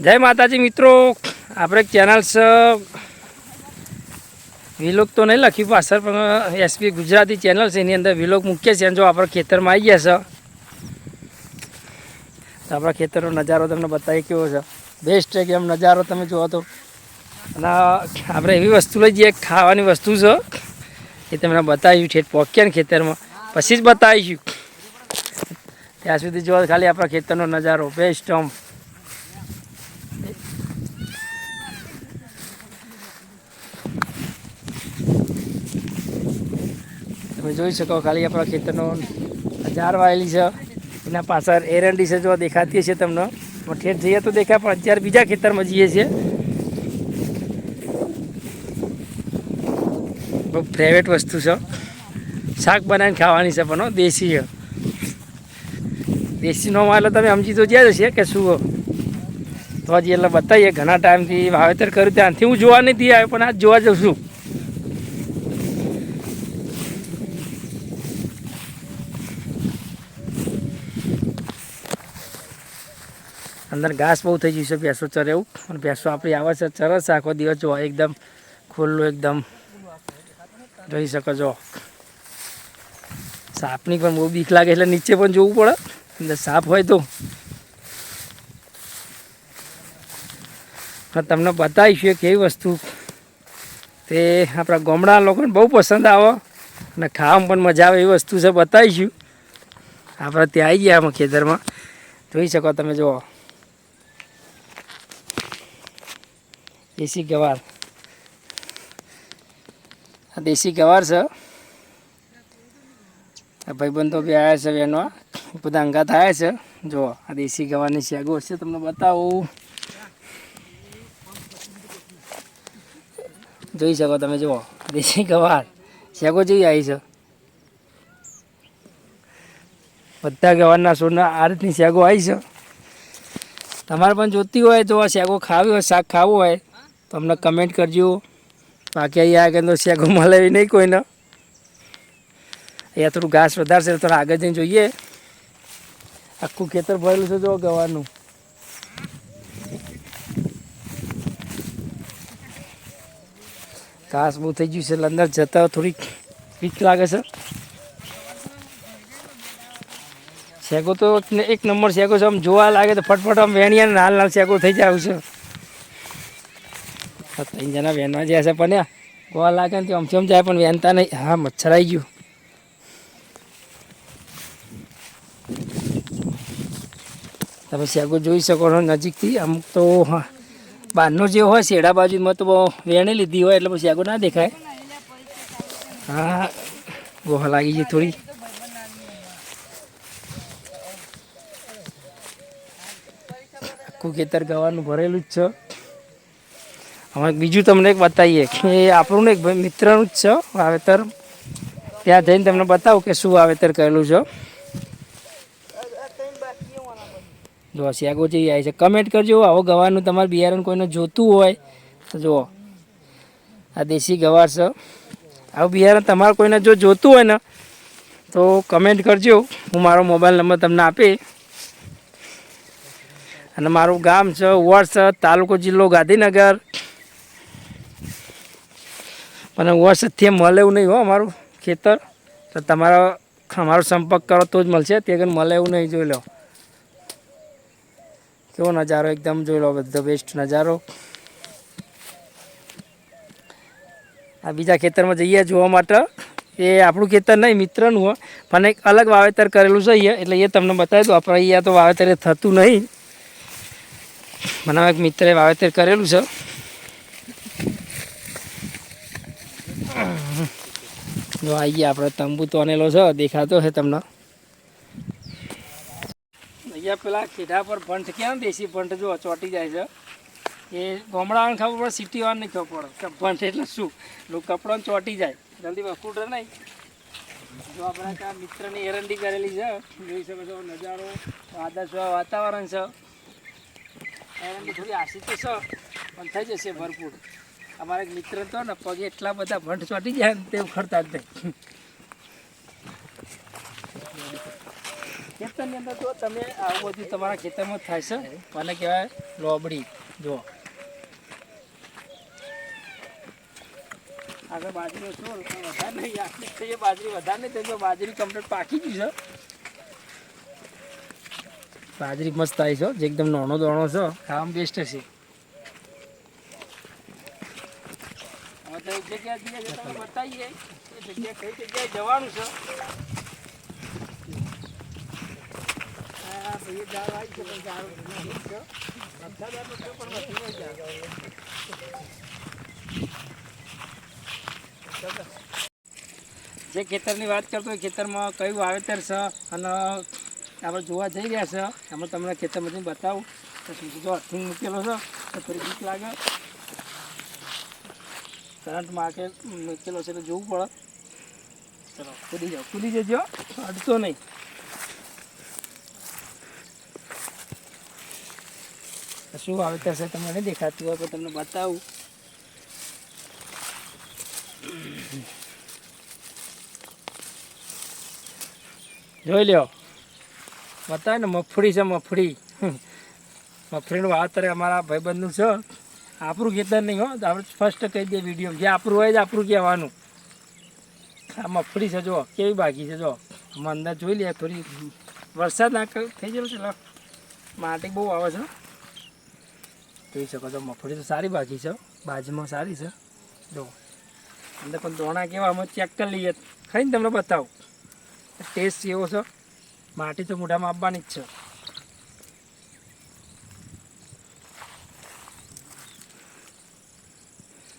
જય માતાજી મિત્રો. આપણે ચેનલ વિલોક તો નહીં લખ્યું, પાછળ પણ એસપી ગુજરાતી ચેનલ છે, એની અંદર વિલોક મૂકીએ છીએ જો આપણે ખેતરમાં આવી ગયા છે. આપણા ખેતરનો નજારો તમને બતાવી કેવો છે. બેસ્ટ છે કે એમ નજારો તમે જુઓ તો. અને આપણે એવી વસ્તુ લઈ જઈએ ખાવાની વસ્તુ છે, એ તમને બતાવીશું ઠેઠ પહોંચ્યા ને ખેતરમાં. પછી જ બતાવીશું. ત્યાં સુધી જુઓ ખાલી આપણા ખેતરનો નજારો. બેસ્ટ આમ. તમે જોઈ શકો ખાલી આપણા ખેતરનો હજાર વાયેલી છે. એના પાછળ એરંડી છે જો દેખાતી છે તમને. પણ ઠેઠ જઈએ તો દેખાય, પણ અત્યારે બીજા ખેતરમાં જઈએ છીએ. બહુ ફેવરેટ વસ્તુ છે. શાક બનાવીને ખાવાની છે પણ દેશી દેશી નો એટલે તમે સમજી તો જ્યાં જશે કે શું તો હજી એટલે બતાવીએ, ઘણા ટાઈમથી વાવેતર કર્યું, ત્યાંથી હું જોવા નથી આવ્યો, પણ આજ જોવા જઉં છું. અંદર ઘાસ બહુ થઈ ગયું છે, ભેંસો ચરે એવું અને ભેંસો આપણી આવે છે ચરસ છે, આખો દિવસ જો એકદમ ખુલ્લું, એકદમ જોઈ શકો છો. સાપની પણ બહુ બીક લાગે એટલે નીચે પણ જોવું પડે. અંદર સાપ હોય તો. તમને બતાવીશું એક એવી વસ્તુ. તે આપણા ગામડા લોકોને બહુ પસંદ આવે. અને ખાવામાં પણ મજા આવે એવી વસ્તુ છે, બતાવીશું. આપણે ત્યાં આવી ગયા આમાં ખેતરમાં. જોઈ શકો તમે જુઓ. દેશી ગવાર. આ દેશી ગવાર છે. આ ભાઈબંધો બી આવ્યા છે એનો બધા અંગાત આવ્યા છે. જુઓ આ દેશી ગવારની શેગો હશે તમને બતાવું. જોઈ શકો તમે, જુઓ, દેશી ગવાર. શેગો જેવી આવી છે. બધા ગવારના છોડના આ રીતની શેગો આવી છે. તમારે પણ જોતી હોય તો આ શેગો ખાવી હોય, શાક ખાવું હોય. તો અમને કમેન્ટ કરજો. બાકી અહીંયા આગળ તો શેગો મળે એવી નહીં કોઈને. અહીંયા થોડું ઘાસ વધારશે થોડા આગળ જઈને જોઈએ. આખું ખેતર ભરેલું છે જો ગવાનું. ઘાસ બહુ થઈ ગયું છે એટલે અંદર જતા થોડીક વીક લાગે છે. શેગો તો એક નંબર શેગો છે. આમ જોવા લાગે તો ફટફટ આમ વેણિયા નાલ નાલ શેગો થઈ જાય છે. ત્રણ જણા વેનમાં જ્યાં છે પણ ગોવા લાગે ને આમથી આમ જાય પણ વેનતા નહીં. હા મચ્છર આવી ગયું. તમે શેગો જોઈ શકો છો નજીકથી. અમુક તો, હા બહારનો જે હોય, શેડા બાજુમાં તો વેણી લીધી હોય એટલે શેગો ના દેખાય. હા, ગોહ લાગી છે થોડી. આખું ખેતર ગવાનું ભરેલું જ છે. હવે બીજું તમને એક બતાવીએ કે આપણું એક ભાઈ મિત્રનું જ છે, વાવેતર. ત્યાં જઈને તમને બતાવું કે શું વાવેતર કરેલું છે. જો શિયાગો જેવી આવી છે. કમેન્ટ કરજો, આવો ગવાનું. તમારે બિયારણ કોઈને જોતું હોય તો જુઓ. આ દેશી ગવાર છે. આવું બિયારણ તમારે કોઈને જો જોતું હોય ને, તો કમેન્ટ કરજો. હું મારો મોબાઈલ નંબર તમને આપી અને મારું ગામ છે વોર્ડ છે, તાલુકો જિલ્લો ગાંધીનગર. પણ વોટ્સથી મળે એવું નહીં હો અમારું ખેતર. તો તમારો અમારો સંપર્ક કરો, તો જ મળશે. તે કંઈ મળે એવું નહીં, જોઈ લો. કેવો નજારો, એકદમ જોઈ લો, બધો બેસ્ટ નજારો. આ બીજા ખેતરમાં જઈએ જોવા માટે. એ આપણું ખેતર નહીં, મિત્રનું હોય પણ એક અલગ વાવેતર કરેલું છે અહીંયા. એટલે એ તમને બતાવી દઉં. આપણે અહીંયા તો વાવેતર થતું નહીં. મને એક મિત્રે વાવેતર કરેલું છે. જો આવીએ આપણે તંબુ તોનેલો છે, દેખાતો છે તમને. અહીંયા પેલા ખેડા પર ભંટ ક્યાં દેશી ભંટ જો ચોટી જાય છે. એ ગામડાને ખબર પડે, સિટી વાળાને નહીં ખબર પડે કે એટલે શું? લોકો કપડાને ચોટી જાય. જલ્દી વસ્તુટર નહીં. જો આપણે ત્યાં મિત્રની એરંડી કરેલી છે, જોઈ શકો છો, નજારો આદર્શ વાતાવરણ છે. એરંડી થોડી આસી તો છે, પણ થઈ જશે ભરપૂર. અમારા એક મિત્ર તો ને, પગે એટલા બધા ભંટ ચોટી જાય ને તે ઉખડતા જ નહીં. ખેતરની અંદર તો તમે આવું બધું તમારા ખેતરમાં થાય છે મને કહેવાય? લોબડી. જો. આગળ બાજરીનો છોડ વધારે નહીં આટલી થઈ બાજરી, વધારે નહીં થઈ બાજરી કમ્પ્લીટ પાકી ગઈ છે. બાજરી મસ્ત આવી છે એકદમ નાનો દાણો છે ખાવામાં બેસ્ટ છે હવે એક જગ્યાએ જઈએ છે તમે બતાવીએ. એ જગ્યા કઈ જગ્યાએ જવાનું છે? ભાઈ પણ જે ખેતરની વાત કરતો હોય, ખેતરમાં કયું વાવેતર છે અને આપણે જોવા જઈ રહ્યા છે, એમાં તમને ખેતરમાંથી બતાવું. તો સીધું જો અર્થિંગ મૂકેલો છે, તો થોડી બીક લાગે. કરંટ માર્કેટ મૂકેલો છે, એટલે જોવું પડે. ચલો, કૂદી જાઓ. કૂદી જજો. અડતો નહીં. શું વાવેતર છે તમને દેખાતું હોય, પણ તમને બતાવું. જોઈ લ્યો. બતાવે ને, મફળી છે, મફળી. મફળીનું વાવેતર અમારા ભાઈબંધનું છે. આપણું ખેતર નહીં હો, આપણે ફર્સ્ટ કહી દઈએ વીડિયો જે આપણું હોય જ આપણું કહેવાનું. આ મગફળી છે, જો, કેવી બાકી છે, જો. આમાં અંદર જોઈ લે, થોડી વરસાદ ના થઈ ગયો છે માટી બહુ આવે છે જોઈ શકો છો, મગફળી તો સારી બાકી છે બાજુમાં સારી છે. જો. અંદર પણ દોણા કેવા, અમે ચેક કરી લઈએ. ખાઈને તમને બતાવું. ટેસ્ટ એવો છે? માટી તો મોઢામાં આપવાની જ છે.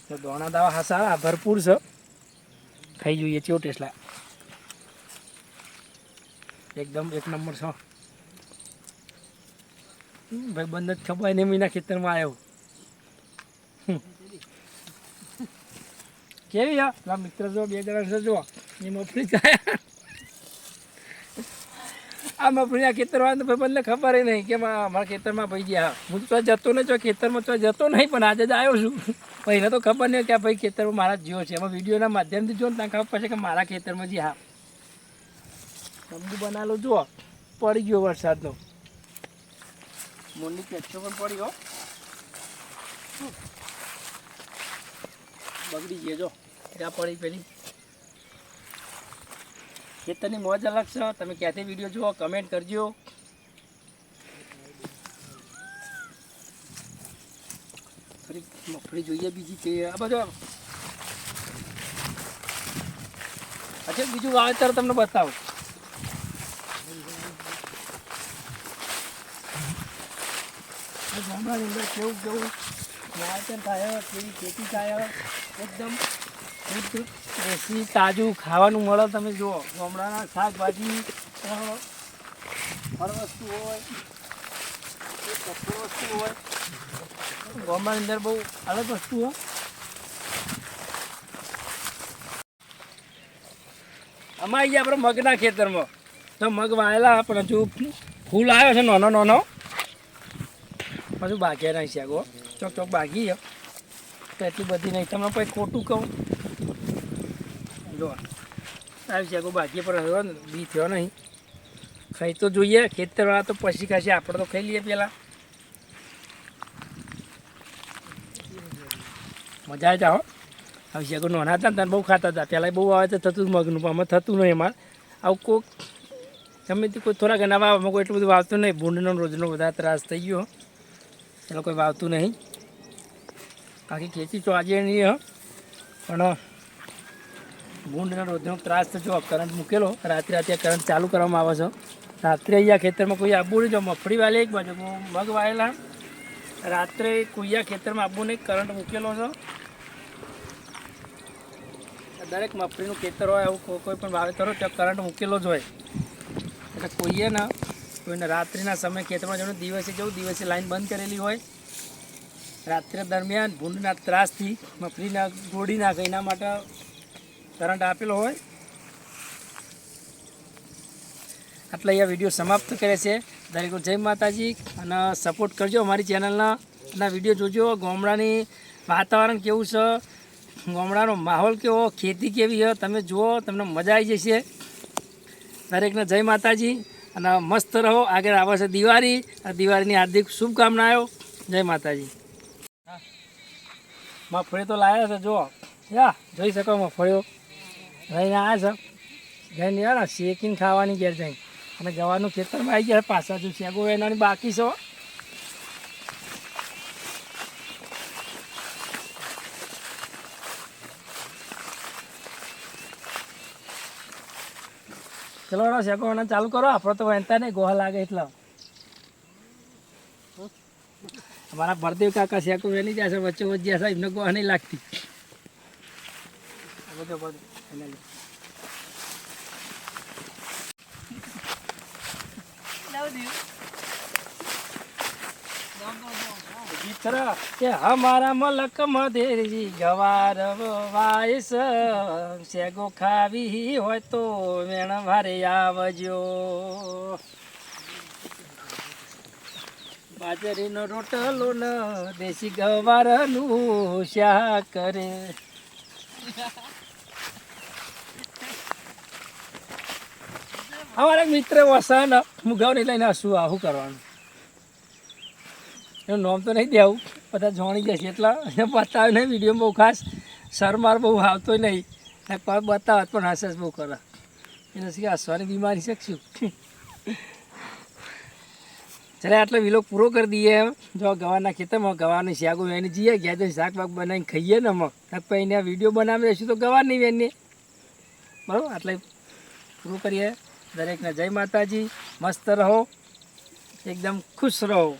તો દોણા દાવા હા સારા ભરપૂર છે. ખાઈ જોઈએ, ચેવો ટેસ્ટ લા એકદમ એક નંબર છો. ભાઈ, બંધ જ ખબર ને મીના ખેતરમાં આવ્યો. કેવી યાર મિત્ર જો, બે જણા જો એ મફળી ખાયા આ મફળીના ખેતરમાં ભાઈ મને ખબર નહીં કે મા- અમારા ખેતરમાં ભાઈ ગયા. હું તો જતો નહીં તો ખેતરમાં તો જતો નહીં, પણ આજે જ આવ્યો છું. એને તો ખબર નહીં કે ભાઈ ખેતરમાં મારા જીવો છે. એમાં વિડીયોના માધ્યમથી જો ને ત્યાં ખબર પડશે કે મારા ખેતરમાં જી હા. તંબુ બનાવેલો જુઓ, પડી ગયો વરસાદનો. મોરની પેચો પણ પડ્યો બગડી ગયો જો. ત્યાં પડી પેલી? ખેતરની મોજ અલગ છે. તમે ક્યાંથી વીડિયો જુઓ કમેન્ટ કરજો. થોડી મગફળી જોઈએ બીજી કે, આ બધા અચ્છા, બીજું વાવેતર તમને બતાવું. ગામડાની અંદર કેવું કેવું? વાવેતર થાય, કેવી ખેતી થાય, એકદમ દેશી તાજું ખાવાનું મળે તમે જુઓ. ગામડાના શાકભાજી ફળ વસ્તુ હોય કપડું વસ્તુ હોય. ગામડાની અંદર બહુ અલગ વસ્તુ હોય આમાં ગયા આપણે મગના ખેતરમાં. તો મગ વાયેલા, પણ હજુ ફૂલ આવ્યો છે નાનો નાનો. હજુ બાકી નહીં છે આગો. ચોક ચોક બાકી તો એટલી બધી નહીં. તમને કોઈ ખોટું કહું? જો, આવી છે બાકી પર બી થયો નહીં. ખાઈ તો જોઈએ, ખેતરવાળા તો પછી ખાશે, આપણે તો ખાઈ લઈએ પહેલાં. મજા આવી જાઓ હવે શેકો નાના હતા ને તને બહુ ખાતા હતા. પહેલાં બહુ આવે તો થતું મગનું, પણ અમે થતું નહીં અમારે આવું કોઈક ગમે તે કોઈ થોડા ઘણા વાવ અમે કોઈ એટલું બધું વાવતું નહીં. ભૂંડનો રોજનો બધા ત્રાસ થઈ ગયો એટલે કોઈ વાવતું નહીં. બાકી ખેતી તો આજે નહીં, હો. પણ ભૂંડના રોજનો ત્રાસ જો કરંટ મૂકેલો, રાત્રે રાત્રે કરંટ ચાલુ કરવામાં આવે છે. રાત્રે અહીંયા ખેતરમાં કોઈ આબુ નહીં, જો મફળી વાલે એક બાજુ, મગ વાયેલા. રાત્રે કોઈયા ખેતરમાં આબુ નહીં કરંટ મૂકેલો છે. દરેક મફળીનું ખેતર હોય, આવું કોઈ પણ વાવેતર હોય, ત્યાં કરંટ મૂકેલો જ હોય. એટલે કોઈએ ને, કોઈને રાત્રિના સમય ખેતરમાં જવાનું, દિવસે જવું, દિવસે લાઈન બંધ કરેલી હોય. રાત્રે દરમિયાન ભૂંડના ત્રાસથી મફળીના ગોળી નાખે, એના માટે કરંટ આપેલો હોય. આટલા અહીંયા વીડિયો સમાપ્ત કરે છે. દરેક જય માતાજી અને સપોર્ટ કરજો અમારી ચેનલના અને વીડિયો જોજો. ગામડાની વાતાવરણ કેવું છે? ગામડાનો માહોલ કેવો? ખેતી કેવી છે? તમે જુઓ, તમને મજા આવી જશે. દરેકને જય માતાજી અને મસ્ત રહો. આગળ આવે છે દિવાળી. આ દિવાળીની હાર્દિક શુભકામનાઓ. જય માતાજી. મગફળી તો લાવ્યા છે, જુઓ. યા, જોઈ શકો મગફળીઓ. લઈને આવ્યા છે જઈને યાર શેકીને ખાવાની ઘેર જઈને. અને ગવાનું ખેતરમાં આવી ગયા, પાછા જો શેગો એનાની બાકી છો. ચલો શેકો એને ચાલુ કરો. આપણે તો વહેતા નહીં, ગોહા લાગે એટલે. અમારા ભરદેવ કાકા શેકો વેની જાય છે, વચ્ચે વચ્ચે એમને ગોહા નહીં લાગતી. આ બધો બધો ખરા કે હમારા મલક મધેરી ગવાર વાયસ. શેગો ખાવી હોય તો વેણ ભારે આવજો. બાજરીનો રોટલો ન દેશી ગવારનું શાક કરે. અમારા મિત્ર વસાન મુગાવને લઈને હસું આવું કરવાનું? એનું નામ તો નહીં દેવું. બધા જાણી જશે એટલા એને બતાવે નહીં, વીડિયો બહુ ખાસ. શરમાર બહુ આવતો નહીં. પણ પર બતાવે પણ હસસ બહુ કરે. એને શું હસવાની બીમારી શકશું ચાલે આટલો વિલોક પૂરો કરી દઈએ જો ગવાના ખેતરમાં, ગવાની શાગો વેની જઈએ ગયા તો શાક બાક બનાવીને ખાઈએ ને અમે પછી એને વીડિયો બનાવી દઈશું તો ગવાની વેનીએ બરાબર? આટલે પૂરું કરીએ. દરેકને જય માતાજી. મસ્ત રહો. એકદમ ખુશ રહો.